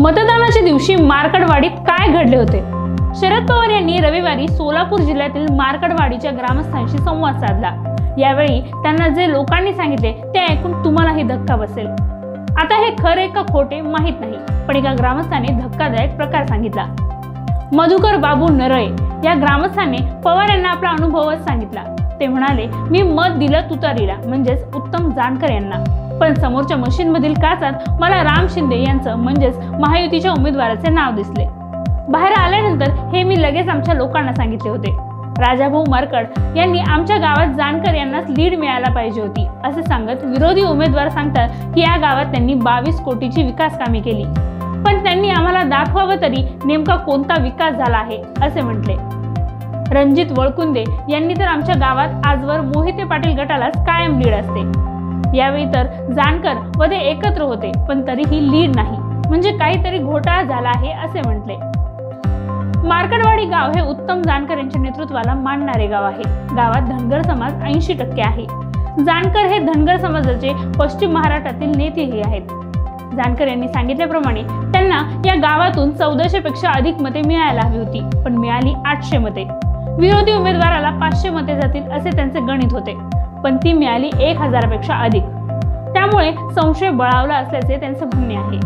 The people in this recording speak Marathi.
मतदानाच्या दिवशी मार्कडवाडीत काय घडले होते? शरद पवार यांनी रविवारी सोलापूर जिल्ह्यातील मार्कडवाडीच्या ग्रामस्थांशी संवाद साधला. यावेळी त्यांना जे लोकांनी सांगितले ते ऐकून तुम्हालाही धक्का बसेल. आता हे खरे का खोटे माहीत नाही पण एका ग्रामस्थाने धक्कादायक प्रकार सांगितला. मधुकर बाबू नरळे या ग्रामस्थाने पवार यांना आपला अनुभवच सांगितला. ते म्हणाले मी मत दिलं तुतारीला म्हणजेच उत्तम जानकर यांना. पण समोरच्या मशीनमधील काचात मला राम शिंदे यांचं म्हणजेच महायुतीच्या उमेदवाराचे नाव दिसले. बाहेर आल्यानंतर हे मी लगेच आमच्या लोकांना सांगितले होते. राजाभाऊ मारकड यांनी आमच्या गावात जानकर यांनाच लीड मिळायला पाहिजे होती असे सांगत विरोधी उमेदवार सांगतात की या गावात त्यांनी बावीस कोटीची विकास कामे केली. पण त्यांनी आम्हाला दाखवावं तरी नेमका कोणता विकास झाला आहे असे म्हटले. रणजित वळकुंदे यांनी तर आमच्या गावात आजवर मोहिते पाटील गटालाच कायम लीड असते. यावेळी तर जानकर व ते एकत्र होते पण तरीही लीड नाही. म्हणजे काहीतरी घोटाळा झाला आहे असे म्हटले. मार्कडवाडी गाव हे उत्तम जानकर यांच्या नेतृत्वाला मानणारे गाव आहे. गावात धनगर समाज ऐंशी टक्के आहे. जानकर हे धनगर समाजाचे पश्चिम महाराष्ट्रातील नेतेही आहेत. जानकर यांनी सांगितल्याप्रमाणे त्यांना या गावातून चौदाशे पेक्षा अधिक मते मिळायला हवी होती पण मिळाली आठशे मते. विरोधी उमेदवाराला पाचशे मते जातील असे त्यांचे गणित होते पण ती मिळाली एक हजारापेक्षा अधिक. त्यामुळे संशय बळावला असल्याचे त्यांचे म्हणणे आहे.